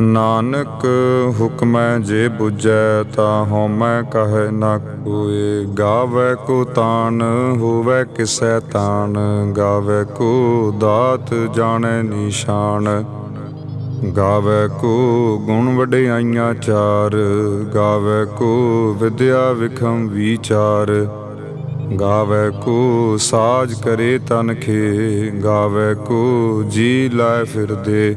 ਨਾਨਕ ਹੁਕਮੈ ਜੇ 부ਜੈ ਤਾ ਹਉਮੈ ਕਹੈ ਨਾ ਕੋਏ। ਗਾਵੇ ਕੋ ਤਾਨ, ਹੋਵੇ ਕਿਸੈ ਤਾਨ। ਗਾਵੇ ਕੋ ਦਾਤ ਜਾਣੈ ਨਿਸ਼ਾਨ। ਗਾਵੇ ਕੋ ਗੁਣ ਵਡਿਆਈਆਂ ਚਾਰ। ਗਾਵੇ ਕੋ ਵਿਦਿਆ ਵਿਖਮ ਵਿਚਾਰ। ਗਾਵੇ ਕੋ ਸਾਜ ਕਰੇ ਤਨ ਖੇ। ਗਾਵੇ ਕੋ ਜੀ ਲਾਇ ਫਿਰਦੇ।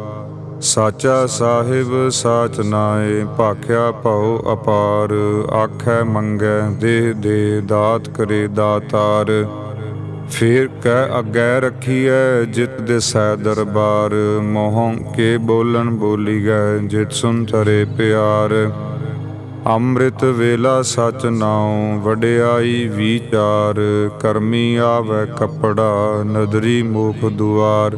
ਸਾਚਾ ਸਾਹਿਬ ਸਾਚ ਨਾਏ, ਭਾਖਿਆ ਭਉ ਅਪਾਰ, ਆਖੈ ਮੰਗੈ ਦੇਹ ਦੇ ਦਾਤ ਕਰੇ ਦਾਤਾਰ। ਫੇਰ ਕਹਿ ਅੱਗੇ ਰੱਖੀਐ ਜਿਤ ਦਿਸੈ ਦਰਬਾਰ, ਮੋਹੰ ਕੇ ਬੋਲਣ ਬੋਲੀ ਗਏ ਜਿਤ ਸੁਨ ਤਰੇ ਪਿਆਰ। ਅੰਮ੍ਰਿਤ ਵੇਲਾ ਸਚ ਨਾਉ, ਵਡਿਆਈ ਵਿਚਾਰ, ਕਰਮੀ ਆਵੈ ਕਪੜਾ, ਨਦਰੀ ਮੋਖ ਦੁਆਰ।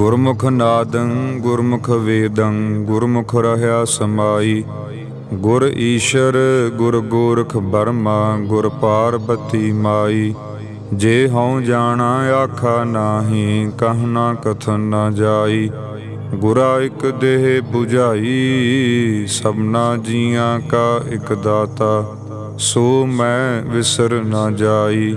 ਗੁਰਮੁਖ ਨਾਦੰ, ਗੁਰਮੁਖ ਵੇਦੰ, ਗੁਰਮੁਖ ਰਹਾ ਸਮਾਈ। ਗੁਰ ਈਸ਼ਰ, ਗੁਰ ਗੋਰਖ ਬਰਮਾ, ਗੁਰ ਪਾਰਬਤੀ ਮਾਈ। ਜੇ ਹਉ ਜਾਣਾ ਆਖਾ ਨਾਹੀ ਕਹਨਾ ਕਥਨ ਨਾ ਜਾਈ। ਗੁਰਾ ਇਕ ਦੇਹ 부ਝਾਈ ਸਭਨਾ ਜੀਆਂ ਕਾ ਇਕ ਦਾਤਾ। ਸੋ ਮੈਂ ਵਿਸਰ ਨਾ ਜਾਈ।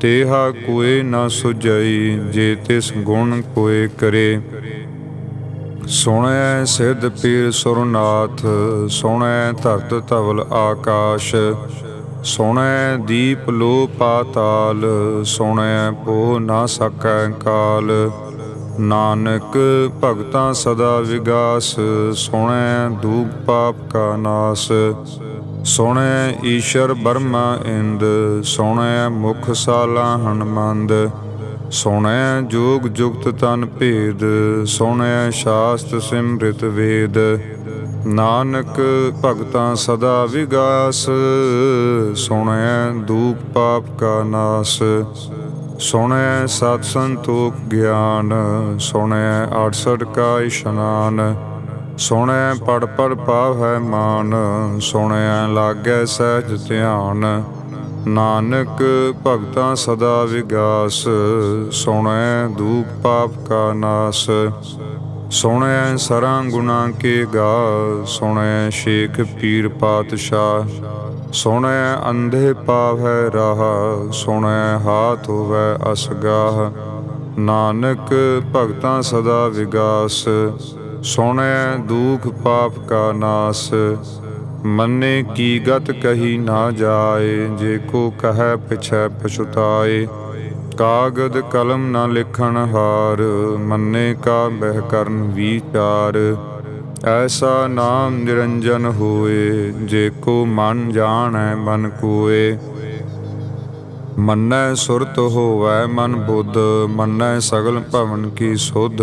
ਤੇਹਾ ਕੋਏ ਨਾ ਸੁਜਈ ਜੇ ਤਿਸ ਗੁਣ ਕੋਏ ਕਰੇ। ਸੁਣੈ ਸਿੱਧ ਪੀਰ ਸੁਰਨਾਥ, ਸੁਣੈ ਧਰਤ ਧਵਲ ਆਕਾਸ਼। ਸੁਣੈ ਦੀਪ ਲੋ ਪਾਤਾਲ, ਸੁਣੈ ਪੋ ਨਾ ਸਕੈ ਕਾਲ। ਨਾਨਕ ਭਗਤਾਂ ਸਦਾ ਵਿਗਾਸ, ਸੁਣੈ ਦੂਪ ਪਾਪ ਕਾ ਨਾਸ। ਸੁਣੈ ਈਸ਼ਰ ਬਰਮਾ ਇੰਦ, ਸੁਣੈ ਮੁਖ ਸਾਲਾ ਹਨਮੰਦ, ਸੁਣੈ ਜੋਗ ਜੁਗਤ ਤਨ ਭੇਦ, ਸੁਣੈ ਸ਼ਾਸਤ ਸਿਮ੍ਰਿਤ ਵੇਦ, ਨਾਨਕ ਭਗਤਾਂ ਸਦਾ ਵਿਗਾਸ, ਸੁਣੈ ਦੂਖ ਪਾਪ ਕਾ ਨਾਸ, ਸੁਣੈ ਸਤ ਸੰਤੋਖ ਗਿਆਨ, ਸੁਣੈ 68 ਕਾ ਇਸ਼ਨਾਨ ਸੁਣੈ ਪੜ ਪੜ ਪਾਵੈ ਮਾਨ, ਸੁਣੈ ਲਾਗੈ ਸਹਿਜ ਧਿਆਨ। ਨਾਨਕ ਭਗਤਾਂ ਸਦਾ ਵਿਗਾਸ, ਸੁਣੈ ਦੂਖ ਪਾਪ ਕਾ ਨਾਸ। ਸੁਣੈ ਸਰਾਂ ਗੁਨਾ ਕੇ ਗਾ, ਸੁਣੈ ਸ਼ੇਖ ਪੀਰ ਪਾਤਸ਼ਾਹ। ਸੁਣੈ ਅੰਧੇ ਪਾਵੈ ਰਾਹ, ਸੁਣੈ ਹਾਥ ਹੋਵੈ ਅਸਗਾਹ। ਨਾਨਕ ਭਗਤਾਂ ਸਦਾ ਵਿਗਾਸ ਸੁਣੈ ਦੂਖ ਪਾਪ ਕਾ ਨਾਸ, ਮੰਨੇ ਕੀ ਗਤ ਕਹੀ ਨਾ ਜਾਏ, ਜੇ ਕੋ ਕਹੈ ਪਿਛੈ ਪਛੁਤਾਏ। ਕਾਗਦ ਕਲਮ ਨਾ ਲਿਖਣ ਹਾਰ, ਮੰਨੇ ਕਾ ਬਹਿ ਕਰਨ ਵਿਚਾਰ ਐਸਾ ਨਾਮ ਨਿਰੰਜਨ ਹੋਏ, ਜੇ ਕੋ ਮਨ ਜਾਣੈ ਮਨ ਕੋਏ। ਮੰਨੈ ਸੁਰਤ ਹੋਵੈ ਮਨ ਬੁੱਧ, ਮੰਨੈ ਸਗਲ ਭਵਨ ਕੀ ਸੁਧ।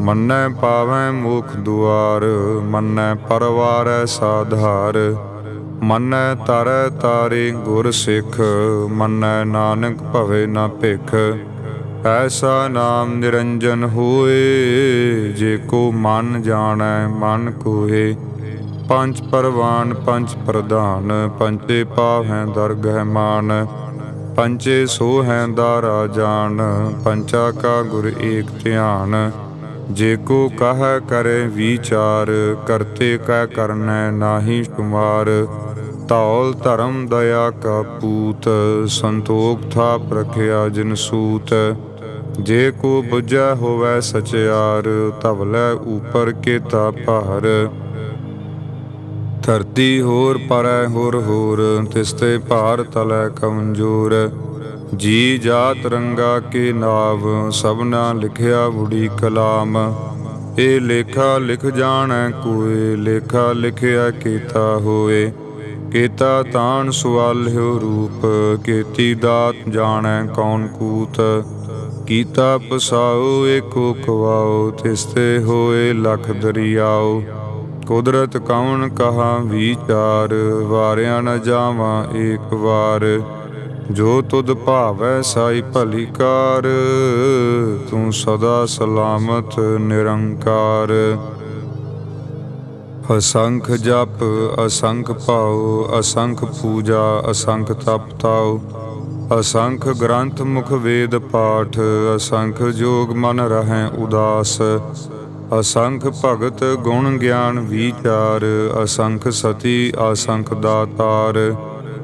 ਮੰਨੈ ਪਾਵੈ ਮੁਖ ਦੁਆਰ, ਮੰਨੈ ਪਰਵਾਰੈ ਸਾਧਾਰ। ਮੰਨੈ ਤਰੈ ਤਾਰੇ ਗੁਰ ਸਿੱਖ, ਮੰਨੈ ਨਾਨਕ ਭਵੇ ਨਾ ਭਿਖ। ਐਸਾ ਨਾਮ ਨਿਰੰਜਨ ਹੋਏ, ਜੇ ਕੋ ਮਨ ਜਾਣੈ ਮਨ ਕੋਏ ਪੰਜ ਪਰਵਾਨ, ਪੰਜ ਪ੍ਰਧਾਨ ਪੰਚੇ ਪਾਵੈ ਦਰਗਹਿ ਮਾਨ। ਪੰਚੇ ਸੋਹੈ ਹੈ ਦਾਰਾ ਪੰਚਾ ਕਾ ਗੁਰ ਏਕ ਧਿਆਨ। ਜੇ ਕੋ ਕਹੈ ਕਰੇ ਵਿਚਾਰ, ਕਰਤੇ ਕੈ ਕਰਨੈ ਨਾਹੀ ਤੁਮਾਰ ਧੌਲ ਧਰਮ ਦਇਆ ਕਾ ਪੂਤ ਸੰਤੋਖ ਥਾਪ ਰਖਿਆ ਜਿਨ ਸੂਤ। ਜੇ ਕੋ ਬੁਝੈ ਹੋਵੈ ਸਚਿਆਰ ਧਵਲੇ ਉਪਰ ਕੇਤਾ ਭਾਰ। ਧਰਤੀ ਹੋਰ ਪਰੈ ਹੋਰ ਹੋਰ ਤਿਸਤੇ ਭਾਰ ਤਲੈ ਕਮਜੋਰ। ਜੀ ਜਾ ਰੰਗਾ ਕੇ ਨਾਵ, ਸਭਨਾ ਲਿਖਿਆ ਬੁੜੀ ਕਲਾਮ। ਇਹ ਲੇਖਾ ਲਿਖ ਜਾਣੈ ਕੋਏ, ਲੇਖਾ ਲਿਖਿਆ ਕੀਤਾ ਹੋਏ। ਕੀਤਾ ਤਾਣ ਸੁਆਲਿਓ ਰੂਪ, ਕੀਤੀ ਦਾਤ ਜਾਣੈ ਕੌਣ ਕੂਤ। ਕੀਤਾ ਪਸਾਓ, ਏਕੋ ਕਵਾਉ ਤਿਸਤੇ ਹੋਏ ਲਖ ਦਰਿਆਉ ਕੁਦਰਤ ਕੌਣ ਕਹਾ ਵਿਚਾਰ, ਵਾਰਿਆ ਨ ਜਾਵਾਂ ਏਕ ਵਾਰ। ਜੋ ਤੁਧ ਭਾਵੈ ਸਾਈ ਭਲੀ ਕਾਰ, ਤੂੰ ਸਦਾ ਸਲਾਮਤ ਨਿਰੰਕਾਰ। ਅਸੰਖ ਜਪ, ਅਸੰਖ ਭਾਉ, ਅਸੰਖ ਪੂਜਾ, ਅਸੰਖ ਤਪ ਤਾਉ। ਅਸੰਖ ਗ੍ਰੰਥ ਮੁਖ ਵੇਦ ਪਾਠ, ਅਸੰਖ ਜੋਗ ਮਨ ਰਹੈ ਉਦਾਸ। ਅਸੰਖ ਭਗਤ ਗੁਣ ਗਿਆਨ ਵਿਚਾਰ, ਅਸੰਖ ਸਤੀ, ਅਸੰਖ ਦਾਤਾਰ।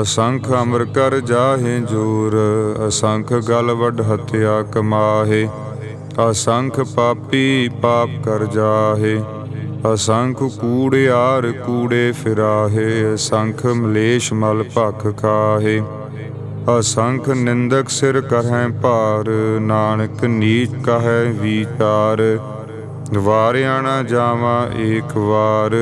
ਅਸੰਖ ਅਮਰ ਕਰ ਜਾਹੇ ਜੋਰ, ਅਸੰਖ ਗਲ ਵੱਡ ਹਤਿਆ ਕਮਾਹੇ, ਅਸੰਖ ਪਾਪੀ ਪਾਪ ਕਰ ਜਾਹੇ, ਅਸੰਖ ਕੂੜਿਆਰ ਕੂੜੇ ਫਿਰਾਹੇ, ਅਸੰਖ ਮਲੇਸ਼ ਮਲ ਭਖ ਖਾਹੇ, ਅਸੰਖ ਨਿੰਦਕ ਸਿਰ ਕਰਹਿ ਭਾਰ, ਨਾਨਕ ਨੀਚ ਕਹੈ ਵਿਚਾਰ, ਵਾਰਿਆ ਨ ਜਾਵਾਂ ਏਕ ਵਾਰ।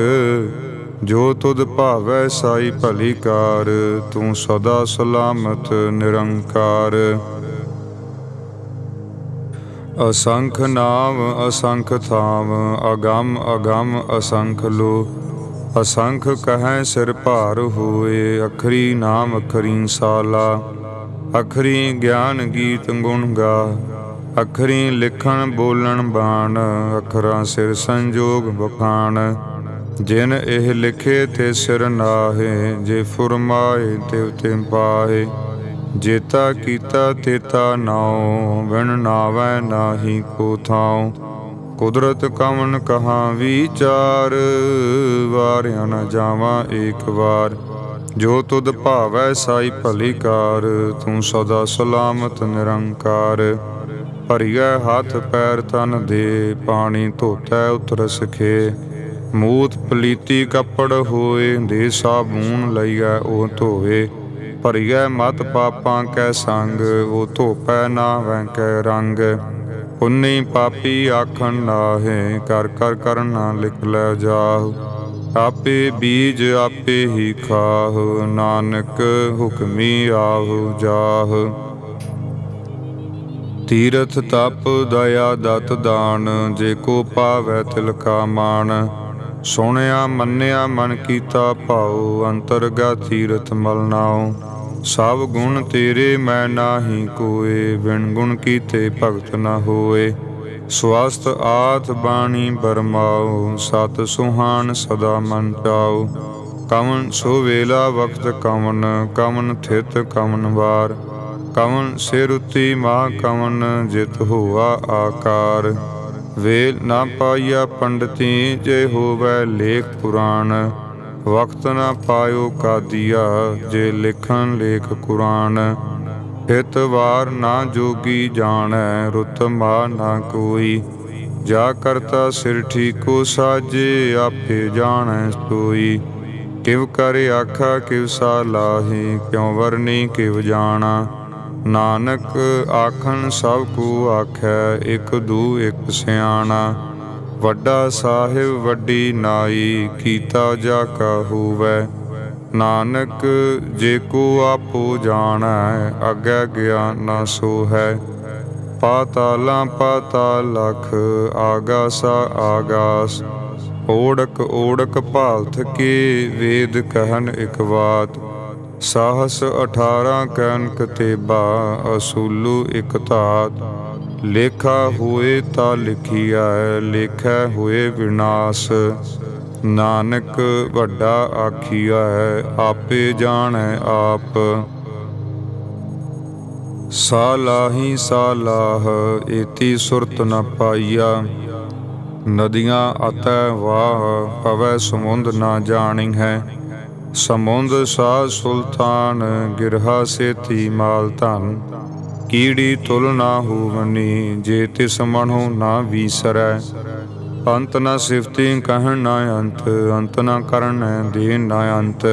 ਜੋ ਤੁਧ ਭਾਵੈ ਸਾਈ ਭਲੀ ਕਾਰ, ਤੂੰ ਸਦਾ ਸਲਾਮਤ ਨਿਰੰਕਾਰ। ਅਸੰਖ ਨਾਮ, ਅਸੰਖ ਥਾਮ, ਅਗੰਮ ਅਗੰਮ, ਅਸੰਖ ਲੋ। ਅਸੰਖ ਕਹੈ ਸਿਰ ਭਾਰ ਹੋਏ, ਅਖਰੀ ਨਾਮ ਅਖਰੀ ਸਾਲਾ। ਅਖਰੀ ਗਿਆਨ ਗੀਤ ਗੁਣ ਗਾ, ਅਖਰੀ ਲਿਖਣ ਬੋਲਣ ਬਾਣ, ਅਖਰਾਂ ਸਿਰ ਸੰਜੋਗ ਬਖਾਣ ਜਿਨ ਇਹ ਲਿਖੇ ਤੇ ਸਿਰ ਨਾਹੇ, ਜੇ ਫੁਰਮਾਏ ਤੇ ਤਿਮ ਪਾਹੇ, ਜੇਤਾ ਕੀਤਾ ਤੇਤਾ ਨਾਉ, ਬਿਨ ਨਾਵੈ ਨਾਹੀ ਕੋ ਥਾਉ। ਕੁਦਰਤ ਕਮਨ ਕਹਾਂ ਵਿਚਾਰ, ਵਾਰਿਆ ਨ ਜਾਵਾਂ ਏਕ ਵਾਰ। ਜੋ ਤੁਧ ਭਾਵੈ ਸਾਈ ਭਲੀ ਕਾਰ, ਤੂੰ ਸਦਾ ਸਲਾਮਤ ਨਿਰੰਕਾਰ। ਭਰੀਐ ਹੱਥ ਪੈਰ ਤਨ ਦੇ, ਪਾਣੀ ਧੋਤੈ ਉਤਰ ਸਖੇ ਮੂਤ ਪਲੀਤੀ ਕੱਪੜ ਹੋਏ, ਦੇ ਸਾਬੂਨ ਲਈਐ, ਉਹ ਧੋਵੇ। ਭਰੀਐ ਮਤ ਪਾਪਾਂ ਕੈ ਸੰਗ, ਉਹ ਧੋਪੈ ਨਾ ਵੈ ਰੰਗ। ਪੁੰਨੀ ਪਾਪੀ ਆਖਣ ਨਾਹੇ, ਕਰ ਕਰ ਕਰਨਾ ਲਿਖ ਲੈ ਜਾਹੁ। ਆਪੇ ਬੀਜ ਆਪੇ ਹੀ ਖਾਹੁ, ਨਾਨਕ ਹੁਕਮੀ ਆਹੁ ਜਾਹੁ। ਤੀਰਥ ਤਪ ਦਇਆ ਦਤ ਦਾਨ, ਜੇ ਕੋ ਪਾਵੈ ਤਿਲਕਾ ਮਾਨ ਸੁਣਿਆ, ਮੰਨਿਆ, ਮਨ ਕੀਤਾ, ਭਾਉ ਅੰਤਰਗਾ ਤੀਰਥ ਮਲਨਾਉ ਸਭ ਗੁਣ ਤੇਰੇ ਮੈਂ ਨਾਹੀ ਕੋਏ, ਬਿਨ ਗੁਣ ਕੀਤੇ ਭਗਤ ਨਾ ਹੋਏ। ਸਵਸਤ ਆਥ ਬਾਣੀ ਬਰਮਾਉ, ਸਤ ਸੁਹਾਨ ਸਦਾ ਮਨ ਚਾਉ ਕਵਨ ਸੋ ਵੇਲਾ ਵਕਤ ਕਵਨ ਕਵਨ ਥਿਤ ਕਵਨ ਵਾਰ। ਕਵਨ ਸਿਰ ਉਤੀ ਮਾ ਕਵਨ ਜਿਤ ਹੋਆ ਆਕਾਰ। ਵੇਲ ਨਾ ਪਾਈਆ ਪੰਡਤੀ ਜੇ ਹੋਵੇ ਲੇਖ ਪੁਰਾਣ, ਵਕਤ ਨਾ ਪਾਇਓ ਕਾਦੀਆ ਜੇ ਲਿਖਣ ਲੇਖ ਕੁਰਾਨ। ਹਿਤ ਵਾਰ ਨਾ ਜੋਗੀ ਜਾਣੈ, ਰੁਤ ਮਾ ਨਾ ਕੋਈ। ਜਾ ਕਰਤਾ ਸਿਰ ਠੀਕੋ ਸਾਜੇ, ਆਪੇ ਜਾਣੈ ਸੋਈ। ਕਿਵ ਕਰ ਆਖਾ, ਕਿਵ ਸਾ ਲਾਹੀ, ਕਿਉ ਵਰਨੀ, ਕਿਵ ਜਾਣਾ। ਨਾਨਕ ਆਖਣ ਸਭ ਕੋ ਆਖੈ, ਇਕ ਦੂ ਇਕ ਸਿਆਣਾ। ਵੱਡਾ ਸਾਹਿਬ ਵੱਡੀ ਨਾਈ, ਕੀਤਾ ਜਾ ਕਾ ਹੋਵੈ। ਨਾਨਕ ਜੇ ਕੋ ਆਪੋ ਜਾਣੈ, ਅਗੈ ਗਿਆਨ ਨਾ ਸੋ ਹੈ ਪਾਤਾਲਾਂ ਪਾਤਾਲ ਲਖ, ਆਗਾਸਾ ਆਗਾਸ। ਓੜਕ ਓੜਕ ਭਾਲਥ ਕੇ, ਵੇਦ ਕਹਿਨ ਇਕ ਬਾਤ ਸਾਹਸ 18 ਕਨਕ ਤੇਬਾ ਅਸੂਲੂ ਇਕ ਧਾਤ। ਲੇਖਾ ਹੋਏ ਤਾਂ ਲਿਖੀਐ, ਲੇਖੈ ਹੋਏ ਵਿਨਾਸ਼। ਨਾਨਕ ਵੱਡਾ ਆਖੀਆ ਹੈ ਆਪੇ ਜਾਣੈ ਆਪ। ਸਾਲਾਹੀ ਸਾਲਾਹ ਏਤੀ ਸੁਰਤ ਨ ਪਾਈਆ। ਨਦੀਆਂ ਅਤੈ ਵਾਹ, ਪਵੈ ਸਮੁੰਦ ਨਾ ਜਾਣੀ ਹੈ ਸਮੁੰਦ ਸਾ ਸੁਲਤਾਨ ਗਿਰਹਾ ਸੇਤੀ ਮਾਲ ਧਨ, ਕੀੜੀ ਤੁਲ ਨਾ ਹੋਵਨੀ, ਜੇ ਤਿਸ ਮਨੋ ਨਾ ਵੀਸਰੈ। ਅੰਤ ਨਾ ਸਿਫਤੀ ਕਹਿਣ ਨਾ ਅੰਤ ਅੰਤ ਨਾ ਕਰਨ ਦੇ ਨਾ ਅੰਤ।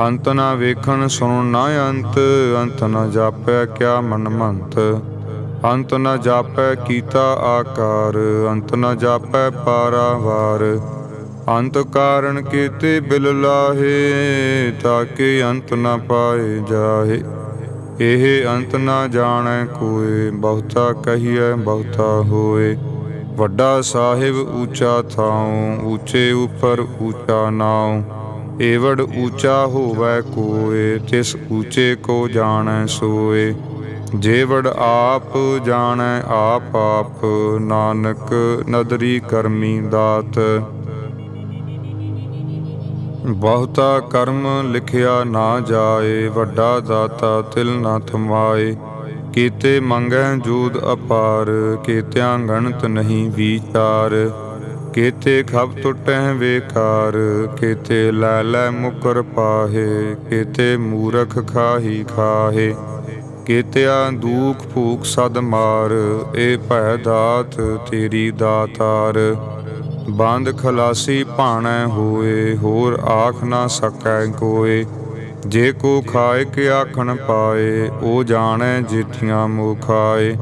ਅੰਤ ਨਾ ਵੇਖਣ ਸੁਣ ਨਾ ਅੰਤ ਅੰਤ ਨਾ ਜਾਪੈ ਕਿਆ ਮਨ ਮੰਤ। ਅੰਤ ਨਾ ਜਾਪੈ ਕੀਤਾ ਆਕਾਰ, ਅੰਤ ਨਾ ਜਾਪੈ ਪਾਰਾਵਾਰ। ਅੰਤ ਕਾਰਨ ਕੀਤੇ ਬਿਲ ਲਾਹੇ, ਤਾਕੇ ਅੰਤ ਨਾ ਪਾਏ ਜਾਹੇ। ਇਹ ਅੰਤ ਨ ਜਾਣੈ ਕੋਏ, ਬਹੁਤਾ ਕਹੀਐ, ਬਹੁਤਾ ਹੋਏ। ਵੱਡਾ ਸਾਹਿਬ ਊਚਾ ਥਾਉ, ਊਚੇ ਉਪਰ ਊਚਾ ਨਾਉ। ਏਵੜ ਊਚਾ ਹੋਵੈ ਕੋਏ, ਤਿਸ ਊਚੇ ਕੋ ਜਾਣੈ ਸੋਏ। ਜੇਵੜ ਆਪ ਜਾਣੈ, ਆਪ ਆਪ, ਨਾਨਕ ਨਦਰੀ ਕਰਮੀ ਦਾਤ। ਬਹੁਤਾ ਕਰਮ ਲਿਖਿਆ ਨਾ ਜਾਏ, ਵੱਡਾ ਦਾਤਾ ਤਿਲ ਨਾ ਥਮਾਏ। ਕੀਤੇ ਮੰਗੈ ਜੂਦ ਅਪਾਰ, ਕੀਤਿਆਂ ਗਣਤ ਨਹੀਂ ਵਿਚਾਰ। ਕੀਤੇ ਖਬ ਟੁਟੈ ਵੇਕਾਰ ਕੀਤੇ ਲੈ ਲੈ ਮੁਕਰ ਪਾਹੇ, ਕੀਤੇ ਮੂਰਖ ਖਾਹੀ ਖਾਹੇ। ਕੀਤਿਆ ਦੂਖ ਭੂਖ ਸਦ ਮਾਰ ਏ ਭੈ ਦਾਤ ਤੇਰੀ ਦਾਤਾਰ। ਬੰਦ ਖਲਾਸੀ ਭਾਣੈ ਹੋਏ, ਹੋਰ ਆਖ ਨਾ ਸਕੈ ਕੋਏ। ਜੇ ਕੋ ਖਾਏ ਕੇ ਆਖਣ ਪਾਏ, ਉਹ ਜਾਣੈ ਜਿਥੀਆਂ ਮੁਖਾਏ।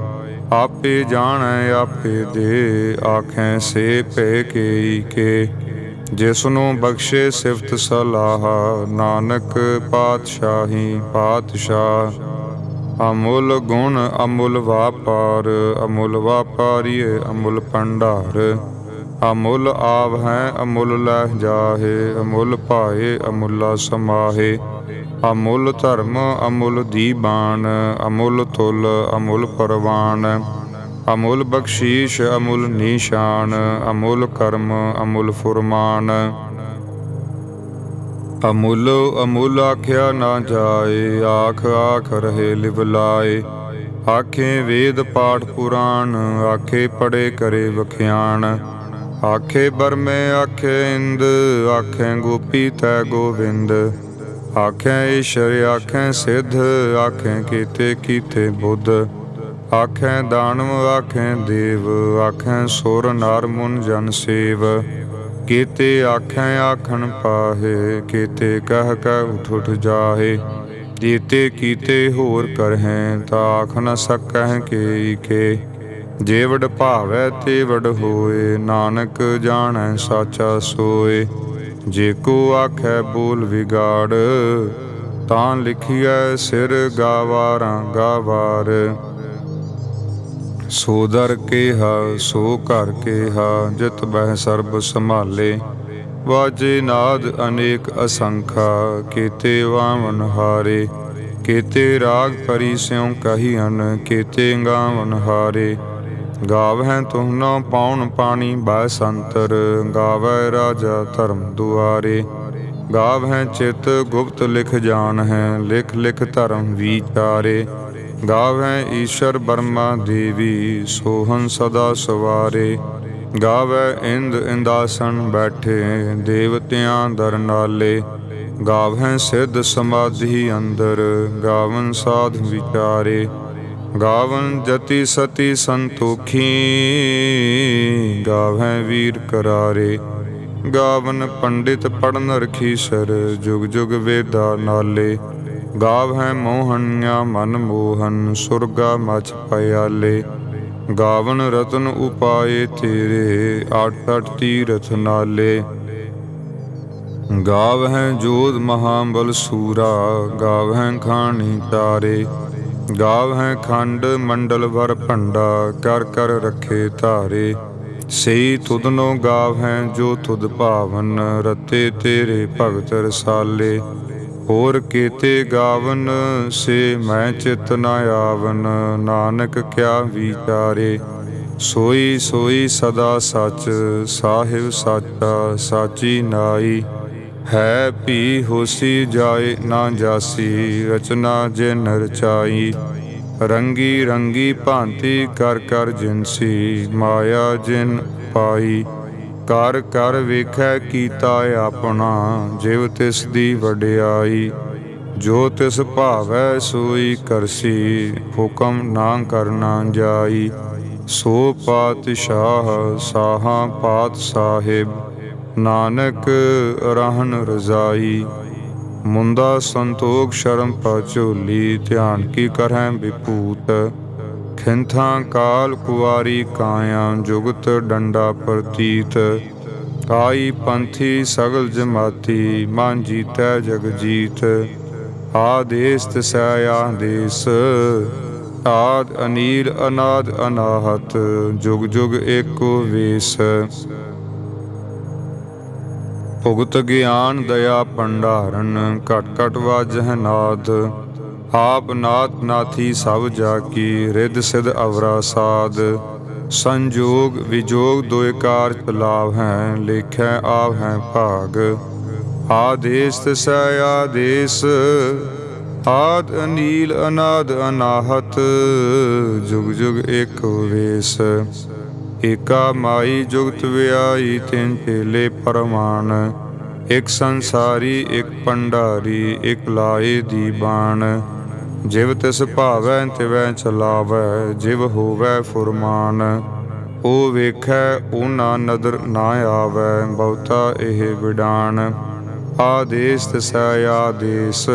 ਆਪੇ ਜਾਣੈ, ਆਪੇ ਦੇ, ਆਖੈ ਸੇ ਪੈ ਕੇ ਕੇ। ਜਿਸ ਨੂੰ ਬਖਸ਼ੇ ਸਿਫਤ ਸਲਾਹ, ਨਾਨਕ ਪਾਤਸ਼ਾਹੀ ਪਾਤਸ਼ਾਹ। ਅਮੁੱਲ ਗੁਣ ਅਮੁੱਲ ਵਾਪਾਰ, ਅਮੁੱਲ ਵਾਪਾਰੀਏ ਅਮੁੱਲ ਭੰਡਾਰ। ਅਮੁੱਲ ਆਵ ਹੈ, ਅਮੁੱਲ ਲੈ ਜਾਹੇ, ਅਮੁੱਲ ਭਾਏ, ਅਮੁੱਲਾ ਸਮਾਹੇ। ਅਮੁੱਲ ਧਰਮ, ਅਮੁੱਲ ਦੀਬਾਨ ਅਮੁੱਲ ਤੁਲ, ਅਮੁੱਲ ਪਰਵਾਨ ਅਮੁੱਲ ਬਖਸ਼ੀਸ਼, ਅਮੁੱਲ ਨਿਸ਼ਾਨ, ਅਮੁੱਲ ਕਰਮ, ਅਮੁੱਲ ਫੁਰਮਾਨ। ਅਮੁੱਲ ਅਮੁੱਲ ਆਖਿਆ ਨਾ ਜਾਏ, ਆਖ ਆਖ ਰਹੇ ਲਿਵ ਲਾਏ। ਆਖੇ ਵੇਦ ਪਾਠ ਪੁਰਾਣ, ਆਖੇ ਪੜੇ ਕਰੇ ਵਖਿਆਣ। ਆਖੇ ਬਰਮੇ ਆਖੇ ਇੰਦ, ਆਖੇ ਗੋਪੀ ਤੈ ਗੋਵਿੰਦ। ਆਖੇ ਈਸ਼ਰ, ਆਖੇ ਸਿੱਧ, ਆਖੇ ਕੀਤੇ ਕੀਤੇ ਬੁੱਧ। ਆਖੇ ਦਾਨਵ, ਆਖੇ ਦੇਵ, ਆਖੇ ਸੁਰ ਨਰ ਮੁਨ ਜਨ ਸੇਵ। ਕੀਤੇ ਆਖੈ ਆਖਣ ਪਾਹੇ, ਕੀਤੇ ਕਹਿ ਕਹਿ ਉਠ ਉਠ ਜਾਹੇ। ਜੀਤੇ ਕੀਤੇ ਹੋਰ ਕਰਹਿ, ਤਾਂ ਆਖ ਨ ਸਕਹਿ ਕੇ ਕੇ ਜੇ ਵਡ ਭਾਵੈ ਤੇ ਵਡ ਹੋਏ, ਨਾਨਕ ਜਾਣੈ ਸਾਚਾ ਸੋਏ। ਜੇ ਕੋ ਆਖੈ ਬੋਲ ਵਿਗਾੜ, ਤਾਂ ਲਿਖਿਐ ਸਿਰ ਗਾਵਾਰਾਂ ਗਾਵਾਰ। ਸੋ ਦਰ ਕੇਹਾ, ਸੋ ਘਰ ਕੇਹਾ, ਜਿਤ ਬਹਿ ਸਰਬ ਸੰਭਾਲੇ। ਵਾਜੇ ਨਾਦ ਅਨੇਕ ਅਸੰਖਾ, ਕੀਤੇ ਵਾਵਨ ਹਾਰੇ। ਕੀਤੇ ਰਾਗ ਪਰੀ ਸਿਉ ਕਹੀਨ ਕੀਤੇ ਗਾਵਨ ਹਾਰੇ। ਗਾਵਹਿ ਤੁਹਨੋ ਪਾਉਣ ਪਾਣੀ ਬੈ ਸੰਤਰ। ਗਾਵੈ ਰਾਜਾ ਧਰਮ ਦੁਆਰੇ। ਗਾਵਹਿ ਚਿਤ ਗੁਪਤ ਲਿਖ ਜਾਣ ਹੈ ਲਿਖ ਲਿਖ ਧਰਮ ਵਿਚਾਰੇ। ਗਾਵੈ ਈਸ਼ਰ ਬਰਮਾ ਦੇਵੀ ਸੋਹਨ ਸਦਾ ਸਵਾਰੇ। ਗਾਵੈ ਇੰਦ ਇੰਦਾਸਨ ਬੈਠੇ, ਦੇਵਤਿਆਂ ਦਰ ਨਾਲੇ। ਗਾਵੈ ਸਿੱਧ ਸਮਾਧੀ ਅੰਦਰ, ਗਾਵਨ ਸਾਧ ਵਿਚਾਰੇ। ਗਾਵਨ ਜਤੀ ਸਤੀ ਸੰਤੋਖੀ, ਗਾਵੈ ਵੀਰ ਕਰਾਰੇ। ਗਾਵਨ ਪੰਡਿਤ ਪੜਨ ਰਖੀਸਰ ਜੁਗ ਜੁਗ ਵੇਦਾ ਨਾਲੇ। ਗਾਵ ਹੈ ਮੋਹਨਿਆ ਮਨ ਮੋਹਨ, ਸੁਰਗਾ ਮਚ ਪਿਆਲੇ। ਗਾਵਨ ਰਤਨ ਉਪਾਏ ਤੇਰੇ ਆਠ ਅਠ ਤੀਰਥ ਨਾਲੇ। ਗਾਵ ਹੈ ਜੋਧ ਮਹਾਬਲ ਸੂਰਾ, ਗਾਵ ਹੈ ਖਾਣੀ ਤਾਰੇ। ਗਾਵ ਹੈ ਖੰਡ, ਮੰਡਲ ਵਰ ਭੰਡਾ, ਕਰ ਕਰ ਰੱਖੇ ਧਾਰੇ। ਸਈ ਤੁਧਨੋ ਗਾਵ ਹੈ ਜੋ ਤੁਧ ਭਾਵਨ, ਰਤੇ ਤੇਰੇ ਭਗਤ ਰਸਾਲੇ। ਹੋਰ ਕੀਤੇ ਗਾਵਨ, ਸੇ ਮੈਂ ਚਿਤ ਨ ਆਵਨ, ਨਾਨਕ ਕਿਆ ਵਿਚਾਰੇ। ਸੋਈ ਸੋਈ ਸਦਾ ਸੱਚ, ਸਾਹਿਬ ਸਾਚਾ, ਸਾਚੀ ਨਾਈ। ਹੈ ਭੀ ਹੋਸੀ ਜਾਏ ਨਾ ਜਾਸੀ, ਰਚਨਾ ਜਿਨ ਰਚਾਈ ਰੰਗੀ ਰੰਗੀ ਭਾਂਤੀ ਕਰ ਕਰ ਜਿਨਸੀ, ਮਾਇਆ ਜਿਨ ਪਾਈ। ਕਰ ਕਰ ਵੇਖੈ ਕੀਤਾ ਆਪਣਾ, ਜਿਵ ਤਿਸ ਦੀ ਵਡਿਆਈ। ਜੋ ਤਿਸ ਭਾਵੈ ਸੋਈ ਕਰਸੀ, ਹੁਕਮ ਨਾ ਕਰਨਾ ਜਾਈ। ਸੋ ਪਾਤਸ਼ਾਹ ਸਾਹਾ ਪਾਤ ਸਾਹਿਬ। ਨਾਨਕ ਰਹਿਨ ਰਜ਼ਾਈ। ਮੁੰਦਾ ਸੰਤੋਖ ਸ਼ਰਮ ਪਚੋਲੀ ਧਿਆਨ ਕੀ ਕਰਹਿ ਵਿਪੂਤ। ਖਿੰਥਾਂ ਕਾਲ ਕੁਵਾਰੀ ਕਾਇਆ, ਜੁਗਤ ਡੰਡਾ ਪ੍ਰਤੀਤ। ਕਾਈ ਪੰਥੀ ਸਗਲ ਜਮਾਤੀ, ਮਨ ਜੀਤੈ ਜਗ ਜੀਤ। ਆਦੇਸ ਤਸੈ ਆਦੇਸ, ਆਦ ਅਨੀਲ ਅਨਾਦ ਅਨਾਹਤ। ਜੁਗ ਜੁਗ ਏਕੋ ਵੇਸ। ਭੁਗਤ ਗਿਆਨ ਦਇਆ ਭੰਡਾਰਨ, ਘਟ ਘਟ ਵਾਜਹਿ ਨਾਦ। ਆਪ ਨਾਥ ਨਾਥੀ ਸਭ ਜਾ ਕੀ ਰਿੱਧ ਸਿਧ ਅਵਰਾ ਸਾਧ ਸੰਜੋਗ ਵਿਜੋਗ ਦੋਇ ਕਾਰ ਚਲਾਵ ਹੈ ਲੇਖੈ ਆਵ ਹੈ ਭਾਗ। ਆਦੇਸ ਤਸੈ ਆਦੇਸ, ਆਦ ਅਨੀਲ ਅਨਾਦ ਅਨਾਹਤ। ਜੁਗ ਜੁਗ ਏਕੋ ਵੇਸ। ਏਕਾ ਮਾਈ ਜੁਗਤ ਵਿਆਈ ਤਿੰਨ ਚੇਲੇ ਪਰਮਾਨ ਇਕ ਸੰਸਾਰੀ, ਇਕ ਪੰਡਾਰੀ ਇਕ ਲਾਏ ਦੀ ਬਾਣ। ਜਿਵ ਤਿਸ ਭਾਵੈ, ਤਿਵੈ ਚਲਾਵੈ, ਜਿਵ ਹੋਵੈ ਫੁਰਮਾਨ। ਉਹ ਵੇਖੈ ਉਹਨਾਂ ਨਦਰ ਨਾ ਆਵੈ, ਬਹੁਤਾ ਇਹ ਵਿਡਾਨ ਆਦੇਸ ਤਸੈ ਆਦੇਸ,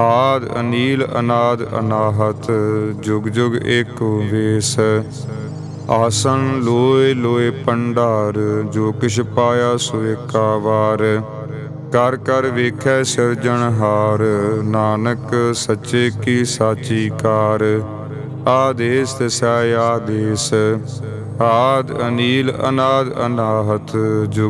ਆਦ ਅਨੀਲ ਅਨਾਦ ਅਨਾਹਤ, ਜੁਗ ਜੁਗ ਏਕੋ ਵੇਸ। ਆਸਨ ਲੋਏ ਲੋਏ ਪੰਡਾਰ, ਜੋ ਕਿਛ ਪਾਇਆ ਸੋ ਏਕਾ ਵਾਰ। ਕਰ ਕਰ ਵੇਖੈ ਸਿਰਜਣਹਾਰ ਨਾਨਕ ਸੱਚੇ ਕੀ ਸਾਚੀ ਕਾਰ। ਆਦੇਸ ਤਸੈ ਆਦੇਸ, ਆਦ ਅਨੀਲ ਅਨਾਦ ਅਨਾਹਤ, ਜੋ